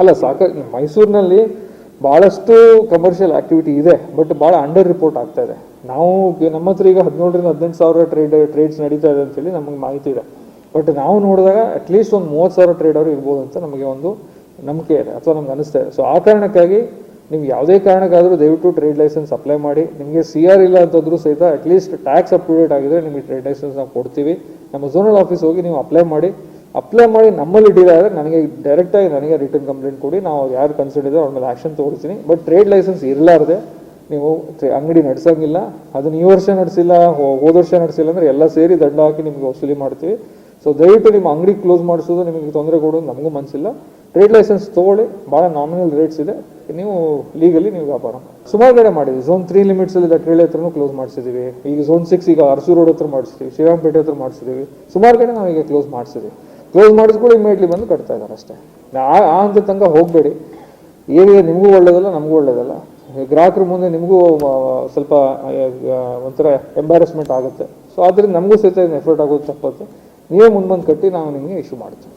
ಅಲ್ಲ, ಸಾಕ, ಮೈಸೂರಿನಲ್ಲಿ ಭಾಳಷ್ಟು ಕಮರ್ಷಿಯಲ್ ಆಕ್ಟಿವಿಟಿ ಇದೆ ಬಟ್ ಭಾಳ ಅಂಡರ್ ರಿಪೋರ್ಟ್ ಆಗ್ತಾ ಇದೆ. ನಾವು ನಮ್ಮ ಹತ್ರ ಈಗ ಹದಿನೇಳರಿಂದ ಹದಿನೆಂಟು ಸಾವಿರ ಟ್ರೇಡ್ ಟ್ರೇಡ್ಸ್ ನಡೀತಾ ಇದೆ ಅಂತೇಳಿ ನಮಗೆ ಮಾಹಿತಿ ಇದೆ. ಬಟ್ ನಾವು ನೋಡಿದಾಗ ಅಟ್ಲೀಸ್ಟ್ ಒಂದು ಮೂವತ್ತು ಸಾವಿರ ಟ್ರೇಡ್ ಅವರು ಇರ್ಬೋದು ಅಂತ ನಮಗೆ ಒಂದು ನಂಬಿಕೆ ಇದೆ, ಅಥವಾ ನಮ್ಗೆ ಅನಿಸ್ತಾ ಇದೆ. ಸೊ ಆ ಕಾರಣಕ್ಕಾಗಿ ನಿಮ್ಗೆ ಯಾವುದೇ ಕಾರಣಕ್ಕಾದರೂ ದಯವಿಟ್ಟು ಟ್ರೇಡ್ ಲೈಸೆನ್ಸ್ ಅಪ್ಲೈ ಮಾಡಿ. ನಿಮಗೆ ಸಿ ಆರ್ ಇಲ್ಲ ಅಂತಂದ್ರೂ ಸಹಿತ at least tax up to date ಆಗಿದ್ರೆ ನಿಮಗೆ ಟ್ರೇಡ್ ಲೈಸೆನ್ಸ್ ನಾವು ಕೊಡ್ತೀವಿ. ನಮ್ಮ ಝೋನಲ್ ಆಫೀಸ್ ಹೋಗಿ ನೀವು ಅಪ್ಲೈ ಮಾಡಿ. ಅಪ್ಲೈ ಮಾಡಿ ನಮ್ಮಲ್ಲಿ ಡೀಲ್ ಆದರೆ ನನಗೆ ಡೈರೆಕ್ಟಾಗಿ ನನಗೆ ರಿಟರ್ನ್ ಕಂಪ್ಲೇಂಟ್ ಕೊಡಿ. ನಾವು ಯಾರು ಕನ್ಸಿಡರ್ ಇದ್ದಾರೆ ಅವ್ರ ಮೇಲೆ ಆ್ಯಕ್ಷನ್ ತೋರಿಸ್ತೀನಿ. ಬಟ್ ಟ್ರೇಡ್ ಲೈಸೆನ್ಸ್ ಇರಲಾರ್ದೆ ನೀವು ಅಂಗಡಿ ನಡೆಸೋಂಗಿಲ್ಲ. ಅದನ್ನ ಈ ವರ್ಷ ನಡೆಸಿಲ್ಲ ಹೋದ ವರ್ಷ ನಡೆಸಿಲ್ಲ ಅಂದರೆ ಎಲ್ಲ ಸೇರಿ ದಂಡ ಹಾಕಿ ನಿಮಗೆ ವಸೂಲಿ ಮಾಡ್ತೀವಿ. ಸೊ ದಯವಿಟ್ಟು ನಿಮ್ಮ ಅಂಗಡಿ ಕ್ಲೋಸ್ ಮಾಡಿಸೋದು ನಿಮಗೆ ತೊಂದರೆ ಕೊಡೋದು ನಮಗೂ ಮನಸ್ಸಿಲ್ಲ ಟ್ರೇಡ್ ಲೈಸೆನ್ಸ್ ತೊಗೊಳ್ಳಿ. ಭಾಳ ನಾಮಿನಲ್ ರೇಟ್ಸ್ ಇದೆ. ನೀವು ಲೀಗಲಿ ನೀವು ವ್ಯಾಪಾರ ಸುಮಾರು ಕಡೆ ಮಾಡಿದ್ವಿ. ಝೋನ್ ತ್ರೀ ಲಿಮಿಟ್ಸಲ್ಲಿ ಟ್ರೇಡ್ ಹತ್ರನೂ ಕ್ಲೋಸ್ ಮಾಡಿಸಿದ್ದೀವಿ ಈಗ ಝೋನ್ ಸಿಕ್ಸ್ ಈಗ ಅರಸು ರೋಡ್ ಹತ್ರ ಮಾಡಿಸಿದ್ದೀವಿ ಶ್ರೀರಾಮಪೇಟೆ ಹತ್ರ ಮಾಡಿಸಿದ್ದೀವಿ ಸುಮಾರು ಕಡೆ ನಾವು ಈಗ ಕ್ಲೋಸ್ ಮಾಡಿಸಿದ್ದೀವಿ ಕ್ಲೋಸ್ ಮಾಡಿದ್ಕೊಳ್ಳಿ ಇಮಿಡಿಯೇಟ್ಲಿ ಬಂದು ಕಟ್ತಾ ಇದ್ದಾರೆ ಅಷ್ಟೇ. ಆ ಅಂತ ತನಕ ಹೋಗಬೇಡಿ. ಏರಿಯಾ ನಿಮಗೂ ಒಳ್ಳೇದಲ್ಲ, ನಮಗೂ ಒಳ್ಳೇದಲ್ಲ. ಗ್ರಾಹಕರ ಮುಂದೆ ನಿಮಗೂ ಸ್ವಲ್ಪ ಒಂಥರ ಎಂಬಾರಸ್ಮೆಂಟ್ ಆಗುತ್ತೆ. ಸೊ ಆದ್ದರಿಂದ ನಮಗೂ ಸಹಿತ ಎಫರ್ಟ್ ಆಗೋದು ತಪ್ಪತ್ತೆ ನೀವೇ ಮುಂದೆ ಬಂದು ಕಟ್ಟಿ, ನಾವು ನಿಮಗೆ ಇಶ್ಯೂ ಮಾಡ್ತೀವಿ.